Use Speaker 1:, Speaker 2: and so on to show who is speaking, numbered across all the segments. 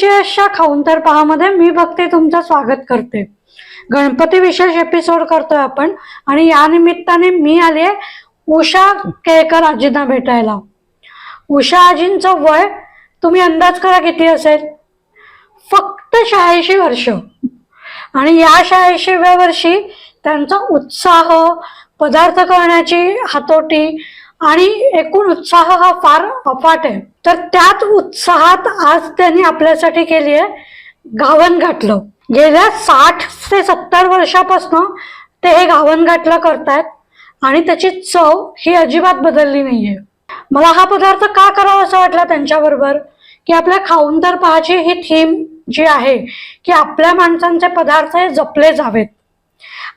Speaker 1: स्त्रीची अशा खाऊन तर पहामध्ये मी भक्ती तुमचं स्वागत करते. गणपती विशेष एपिसोड करतोय आपण. आणि या निमित्ताने मी आले उषा केळकर आजींना भेटायला. उषा आजींचं वय तुम्ही अंदाज करा किती असेल? फक्त शहाऐंशी वर्ष. आणि या शहाऐंशीव्या वर्षी त्यांचा उत्साह पदार्थ करण्याची हातोटी आणि एकूण उत्साह हा फार अफाट आहे. तर त्याच उत्साहात आज त्यांनी आपल्यासाठी केली आहे घावन घातलं. गेल्या साठ ते सत्तर वर्षापासून ते हे गावन घाटलं करतायत आणि त्याची चव ही अजिबात बदलली नाहीये. मला हा पदार्थ का करावा असं वाटला त्यांच्याबरोबर? की आपल्या खाऊन तर पहाची ही थीम जी आहे की आपल्या माणसांचे पदार्थ हे जपले जावेत.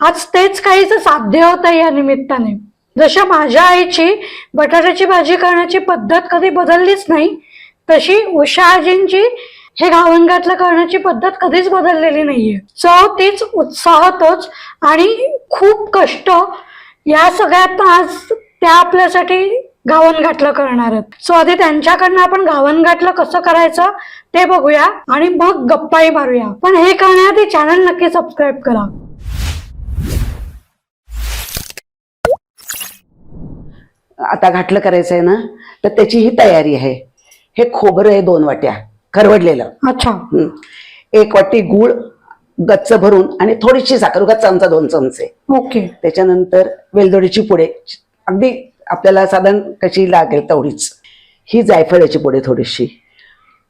Speaker 1: आज तेच काहीच साध्य होत आहे या निमित्ताने. जशा माझ्या आईची बटाट्याची भाजी करण्याची पद्धत कधी बदललीच नाही तशी उषा आजींची हे गावंगातलं करण्याची पद्धत कधीच बदललेली नाहीये. चव तीच उत्साह तोच आणि खूप कष्ट या सगळ्यात आज त्या आपल्यासाठी घावन करणार आहेत. सो आधी त्यांच्याकडनं आपण घावन कसं करायचं ते बघूया आणि मग गप्पाही मारूया. पण हे करण्याआधी चॅनल नक्की सबस्क्राईब करा.
Speaker 2: आता घाटलं करायचं आहे ना तर त्याची ही तयारी आहे. हे खोबरं आहे दोन वाट्या खरवडलेलं.
Speaker 1: अच्छा.
Speaker 2: हं. एक वाटी गूळ गच्च भरून आणि थोडीशी साखर उगाच चमचा दोन चमचे.
Speaker 1: ओके.
Speaker 2: त्याच्यानंतर वेलदोडीची पुडे. अगदी आपल्याला साधारण कशी लागेल तेवढीच. ही जायफळाची पुडे थोडीशी.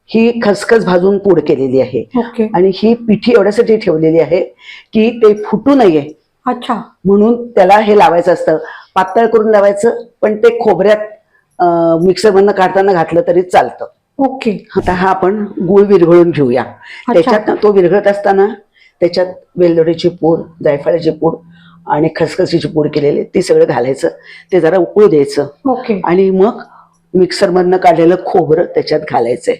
Speaker 2: ही खसखस भाजून पूड केलेली आहे.
Speaker 1: ओके.
Speaker 2: आणि ही पिठी एवढ्यासाठी ठेवलेली आहे की ते फुटू नये.
Speaker 1: अच्छा.
Speaker 2: म्हणून त्याला हे लावायचं असतं. पातळ करून लावायचं पण ते खोबऱ्यात मिक्सर मधनं काढताना घातलं तरी चालतं.
Speaker 1: ओके.
Speaker 2: आता हा आपण गुळ विरघळून घेऊया. त्याच्यात ना तो विरघळत असताना त्याच्यात वेलदोडीची पूड जायफळाची पूड आणि खसखसीची पूड केलेली ती सगळं घालायचं. ते जरा उकळू द्यायचं.
Speaker 1: ओके.
Speaker 2: आणि मग मिक्सर मधनं काढलेलं खोबरं त्याच्यात घालायचंय.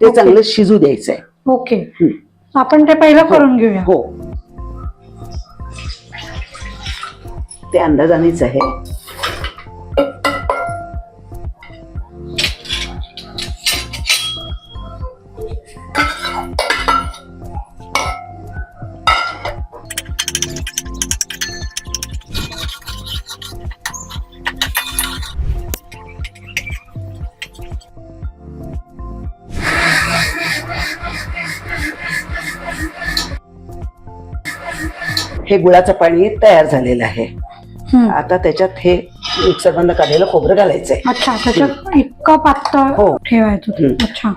Speaker 2: ते. चांगलं शिजू द्यायचंय.
Speaker 1: ओके.
Speaker 2: हं.
Speaker 1: आपण ते पहिलं करून घेऊया.
Speaker 2: हो. ते अंदाजानेच आहे. हे गुळाचं पाणी तयार झालेलं आहे. आता त्याच्यात हे मिक्सर मधनं काढलेलं खोबरं घालायचंय.
Speaker 1: अच्छा त्याच्यात इतकं पातळ
Speaker 2: हो.
Speaker 1: ठेवायचं ते. अच्छा.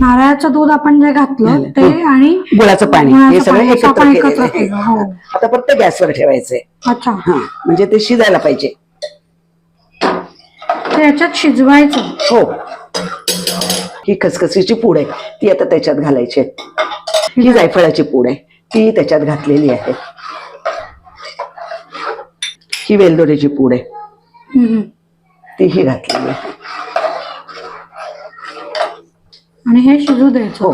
Speaker 1: नारळाचं दूध आपण जे घातलं ते. आणि
Speaker 2: गुळाचं पाणी. हे
Speaker 1: गुळाचं
Speaker 2: सगळं
Speaker 1: पाणी असं
Speaker 2: एकत्र
Speaker 1: आपण
Speaker 2: केलेलं
Speaker 1: एकत्र
Speaker 2: आहे.
Speaker 1: केलं, हो.
Speaker 2: आता फक्त गॅसवर ठेवायचंय.
Speaker 1: अच्छा.
Speaker 2: हा म्हणजे ते शिजायला पाहिजे.
Speaker 1: ते याच्यात शिजवायचं.
Speaker 2: हो. ही खसखसीची पूड आहे. ती आता त्याच्यात घालायची आहे. ही जायफळाची पूड आहे. ती त्याच्यात घातलेली आहे. ही वेलदोडीची पूड आहे. तीही घातलेली आहे.
Speaker 1: आणि हे शिजू द्यायचं.
Speaker 2: हो.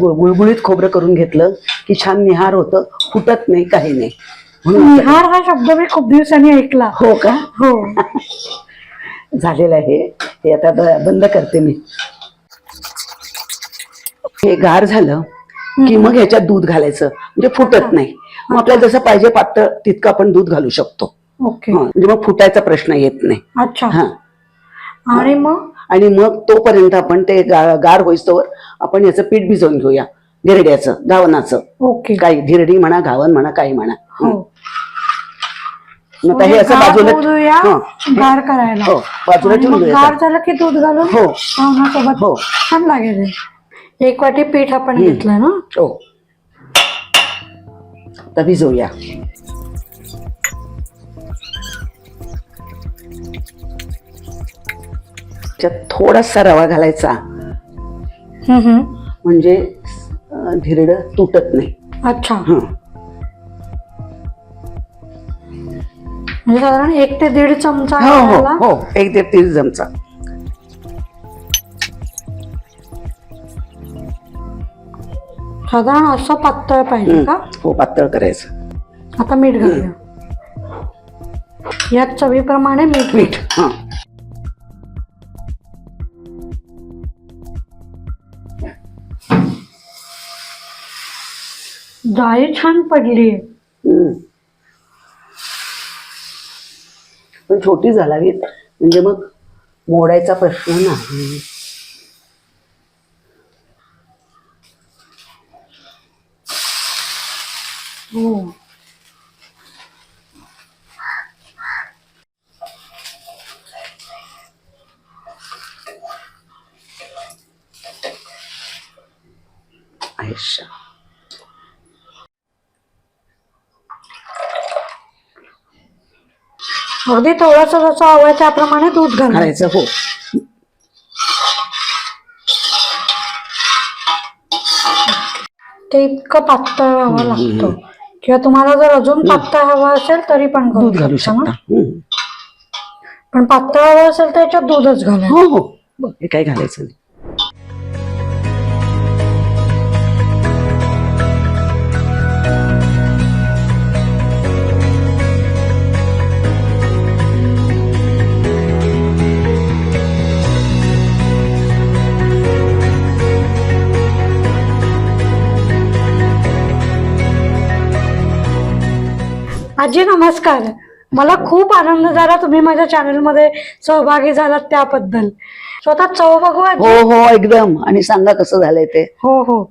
Speaker 2: गुळ- गुळगुळीत खोबरं करून घेतलं. की छान निहार होतं. फुटत नाही काही नाही. म्हणून
Speaker 1: निहार हा शब्द मी खूप दिवसांनी ऐकला.
Speaker 2: हो का?
Speaker 1: हो.
Speaker 2: झालेलं आहे. हे आता बंद करते मी. हे गार झालं की मग ह्याच्यात दूध घालायचं. म्हणजे फुटत नाही. मग आपल्याला जसं पाहिजे पातळ तितकं आपण दूध घालू शकतो.
Speaker 1: ओके.
Speaker 2: म्हणजे मग फुटायचा प्रश्न येत नाही.
Speaker 1: अच्छा.
Speaker 2: हा.
Speaker 1: आणि मग?
Speaker 2: आणि मग तोपर्यंत आपण ते गार होईस्तोवर आपण याचं पीठ भिजवून घेऊया. धिरड्याचं गावनाचं.
Speaker 1: ओके.
Speaker 2: काही धिरडी म्हणा गावन म्हणा काही म्हणा.
Speaker 1: हो.
Speaker 2: मग आता हे असं
Speaker 1: गार
Speaker 2: बाजूला
Speaker 1: होऊ देऊया,
Speaker 2: हं.
Speaker 1: गार करायला.
Speaker 2: हो बाजूला
Speaker 1: आणि
Speaker 2: ठेवून
Speaker 1: मग
Speaker 2: देऊया
Speaker 1: गार झालं की दूध घालून?
Speaker 2: हो.
Speaker 1: सोबत.
Speaker 2: हो.
Speaker 1: छान लागेल. हे. एक वाटी पीठ आपण. घेतलं ना?
Speaker 2: हो. आता भिजवूया. थोडासा रवा घालायचा. म्हणजे धिरड तुटत नाही.
Speaker 1: अच्छा.
Speaker 2: हा.
Speaker 1: म्हणजे साधारण एक ते दीड चमचा
Speaker 2: हो हो हो. एक ते दीड चमचा.
Speaker 1: साधारण असं पातळ पाहिजे का?
Speaker 2: हो पातळ करायचं.
Speaker 1: आता मीठ घालूया. याच चवीप्रमाणे मीठ.
Speaker 2: मीठ हा.
Speaker 1: जाळी छान पडली.
Speaker 2: पण छोटी झालावीत म्हणजे मग मोडायचा प्रश्न नाही.
Speaker 1: हो.
Speaker 2: आयुष्य.
Speaker 1: अगदी थोडंसं जसं हवं त्याप्रमाणे दूध घालायचं
Speaker 2: घालायचं हो.
Speaker 1: ते इतकं पातळ हवं लागतं. किंवा तुम्हाला जर अजून पातळ हवं असेल तरी पण
Speaker 2: दूध घालू
Speaker 1: शकता
Speaker 2: शकता.
Speaker 1: ना.
Speaker 2: हम्म.
Speaker 1: पण पातळ हवं असेल तर याच्यात दूधच घालायचं.
Speaker 2: हो हो. हे काय घालायचं नाही.
Speaker 1: आजी नमस्कार. मला खूप आनंद झाला तुम्ही माझ्या चॅनलमध्ये सहभागी झालात त्याबद्दल. स्वतः चव बघू आजी?
Speaker 2: हो हो एकदम. आणि सांगा कसं झालंय ते?
Speaker 1: हो हो.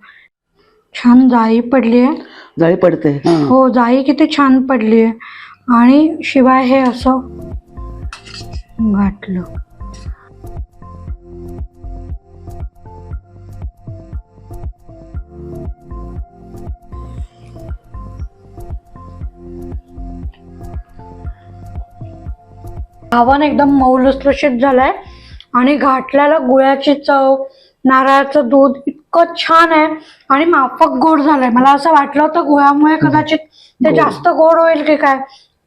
Speaker 1: छान जाळी पडली आहे.
Speaker 2: जळी पडते हं.
Speaker 1: हो जाळी किती छान पडली आहे. आणि शिवाय हे असं घातलं. घावन एकदम मऊ लुसलुशीत झालाय. आणि घाटल्याला गुळाची चव नारळाचं दूध इतकं छान आहे आणि माफक गोड झालंय. मला असं वाटलं होतं गुळामुळे कदाचित ते. जास्त गोड होईल की काय.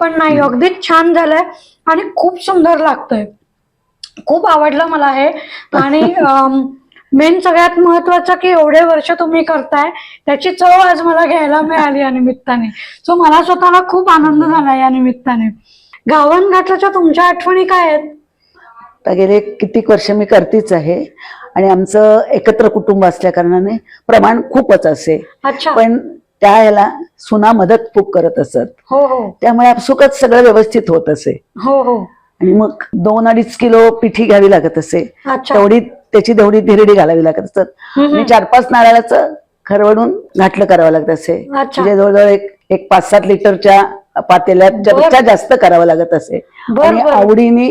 Speaker 1: पण नाही अगदीच छान झालंय आणि खूप सुंदर लागतंय. खूप आवडलं मला हे. आणि मेन सगळ्यात महत्वाचं की एवढे वर्ष तुम्ही करताय त्याची चव आज मला घ्यायला मिळाली या निमित्ताने. सो मला स्वतःला खूप आनंद झाला या निमित्ताने. गावन घाटाच्या तुमच्या आठवणी काय आहेत?
Speaker 2: आता गेले कितीक वर्ष मी करतीच आहे आणि आमचं एकत्र कुटुंब असल्या कारणाने प्रमाण खूपच असे.
Speaker 1: अच्छा.
Speaker 2: पण त्या ह्याला सुना मदत खूप करत असत.
Speaker 1: हो हो.
Speaker 2: त्यामुळे आपसुकच सगळं व्यवस्थित होत असे.
Speaker 1: हो हो.
Speaker 2: आणि मग दोन अडीच किलो पिठी घ्यावी लागत असे.
Speaker 1: अच्छा.
Speaker 2: तेवढी त्याची तेवढी धिरडी घालावी लागत असत.
Speaker 1: हम्म.
Speaker 2: आणि चार पाच नारळाचं खरवडून घाटलं करावं लागत असे.
Speaker 1: अच्छा.
Speaker 2: म्हणजे जवळजवळ एक एक पाच सात लिटरच्या पातेल्यात पेक्षा जास्त करावं लागत असे. आणि. आवडीने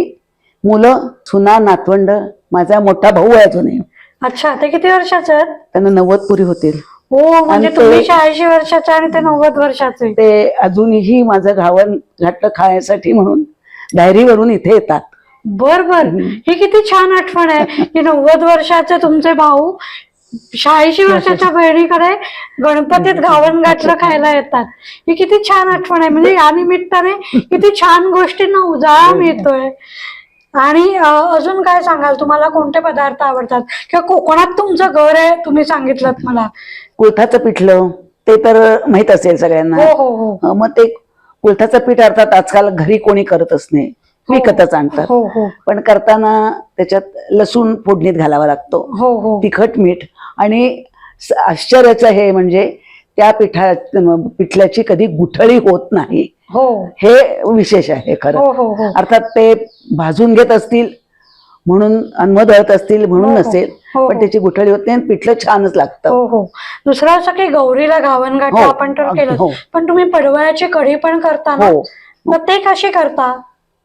Speaker 2: मुलं सुना नातवंड माझा मोठा भाऊ आहे अजूनही.
Speaker 1: अच्छा ते किती वर्षाचे आहेत?
Speaker 2: त्यांना नव्वद पुरी होतील.
Speaker 1: हो म्हणजे तुम्ही शहाऐंशी वर्षाचे आणि ते नव्वद वर्षाचे.
Speaker 2: ते अजूनही माझं घावन घाटलं खाण्यासाठी म्हणून डायरीवरून इथे येतात.
Speaker 1: बर बर. ही किती छान आठवण आहे. की नव्वद वर्षाचे तुमचे भाऊ शहाऐंशी वर्षाच्या बहिणीकडे गणपतीत गावन गाठलं खायला येतात. ही किती छान आठवण आहे. म्हणजे या निमित्ताने किती छान गोष्टींना उजाळा मिळतोय. आणि अजून काय सांगाल? तुम्हाला कोणते पदार्थ आवडतात? किंवा कोकणात तुमचं घर आहे तुम्ही सांगितलं मला.
Speaker 2: कुळथाचं पिठलं ते तर माहीत असेल सगळ्यांना.
Speaker 1: हो हो हो.
Speaker 2: मग ते कुळथाचं पीठ अर्थात आजकाल घरी कोणी करतच नाही. विकतच आणतात.
Speaker 1: हो हो.
Speaker 2: पण करताना त्याच्यात लसूण फोडणीत घालावा लागतो.
Speaker 1: हो हो.
Speaker 2: तिखट मीठ. आणि आश्चर्याचं हे म्हणजे त्या पिठा पिठल्याची कधी गुठळी होत नाही.
Speaker 1: हो.
Speaker 2: हे विशेष आहे खरं.
Speaker 1: हो हो हो.
Speaker 2: अर्थात ते भाजून घेत असतील म्हणून अन्मदळत असतील
Speaker 1: हो,
Speaker 2: म्हणून. नसेल पण. त्याची गुठळी होत नाही आणि पिठलं छानच लागतं.
Speaker 1: हो हो. दुसरं असं की गौरीला घावन गाठा
Speaker 2: हो,
Speaker 1: आपण तर केलं. पण तुम्ही पडवळ्याची कढी पण करता ना? तर ते कशी करता?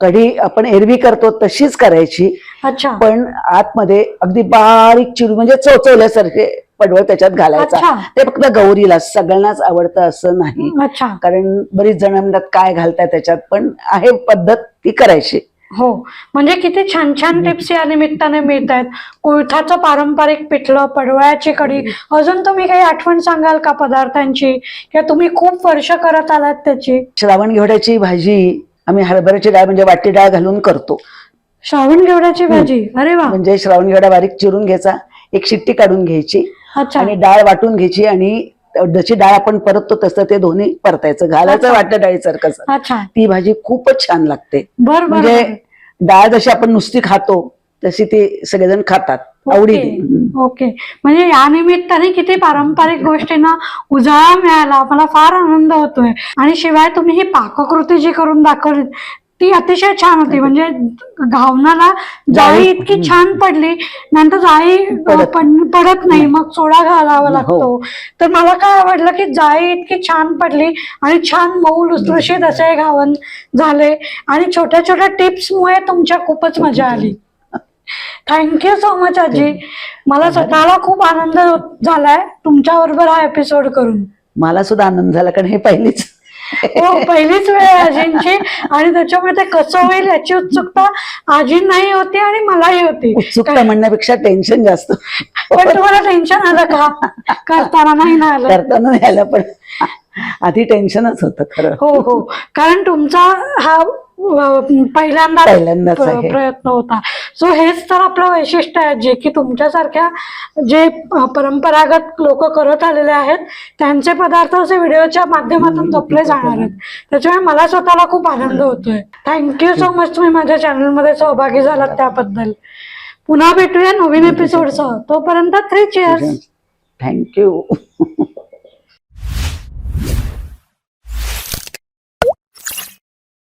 Speaker 2: कढी आपण एरवी करतो तशीच करायची.
Speaker 1: अच्छा.
Speaker 2: पण आतमध्ये अगदी बारीक चिरून म्हणजे चोचवल्यासारखे पडवळ त्याच्यात घालायचा. ते फक्त गौरीला सगळ्यांनाच आवडतं असं नाही.
Speaker 1: अच्छा.
Speaker 2: कारण बरीच जण म्हणतात काय घालताय त्याच्यात? पण आहे पद्धत ती करायची.
Speaker 1: हो. म्हणजे किती छान छान टिप्स या निमित्ताने मिळत आहेत कुळथाचं पारंपरिक पिठलं पडवळ्याची कढी. अजून तुम्ही काही आठवण सांगाल का पदार्थांची? किंवा तुम्ही खूप वर्ष करत आलात त्याची?
Speaker 2: श्रावण घेवड्याची भाजी आम्ही हरभऱ्याची डाळ म्हणजे वाटी डाळ घालून करतो.
Speaker 1: श्रावण घेवड्याची भाजी? अरे वा.
Speaker 2: म्हणजे श्रावण घेवडा बारीक चिरून घ्यायचा एक शिट्टी काढून घ्यायची
Speaker 1: अच्छा.
Speaker 2: आणि डाळ वाटून घ्यायची आणि जशी डाळ आपण परततो तसं ते दोन्ही परतायचं घालायचं. वाटतं डाळीसारखं ती भाजी खूपच छान लागते. म्हणजे डाळ जशी आपण नुसती खातो तशी ती सगळेजण खातात आवडीने. हम्म.
Speaker 1: ओके. म्हणजे या निमित्ताने किती पारंपरिक गोष्टींना उजाळा मिळाला मला फार आनंद होतोय. आणि शिवाय तुम्ही ही पाककृती जी करून दाखवली ती अतिशय छान होती. म्हणजे घावनाला जाळी इतकी छान पडली नंतर जाळी
Speaker 2: पडत.
Speaker 1: नाही मग सोडा घालावा लागतो.
Speaker 2: हो.
Speaker 1: तर मला काय आवडलं की जाळी इतकी छान पडली आणि छान मऊ लुसलुशीत असे घावन झाले. आणि छोट्या छोट्या टिप्समुळे तुमच्या खूपच मजा आली. थँक्यू सो मच आजी. मला स्वतःला खूप आनंद झालाय तुमच्या बरोबर हा एपिसोड करून.
Speaker 2: मला सुद्धा आनंद झाला कारण हे पहिलीच.
Speaker 1: हो पहिलीच वेळ आहे आजींची. आणि त्याच्यामुळे ते कसं होईल याची उत्सुकता आजींनाही होती आणि मलाही होती.
Speaker 2: उत्सुकता म्हणण्यापेक्षा टेन्शन जास्त.
Speaker 1: पण तुम्हाला टेन्शन आलं का? करताना नाही ना आलं?
Speaker 2: करताना नाही आलं पण आधी टेन्शनच होतं खरं.
Speaker 1: हो हो. कारण तुमचा हा पहिल्यांदा
Speaker 2: पहिल्यांदाच आहे.
Speaker 1: प्रयत्न होता. सो हेच तर आपलं वैशिष्ट्य आहे जे की तुमच्यासारख्या जे परंपरागत लोक करत आलेले आहेत त्यांचे पदार्थ असे व्हिडिओच्या माध्यमातून जपले जाणार आहेत. त्याच्यामुळे मला स्वतःला खूप आनंद होतोय. थँक्यू सो मच तुम्ही माझ्या चॅनलमध्ये सहभागी झालात त्याबद्दल. पुन्हा भेटूया नवीन एपिसोडसह तोपर्यंत थ्री चेअर्स
Speaker 2: थँक्यू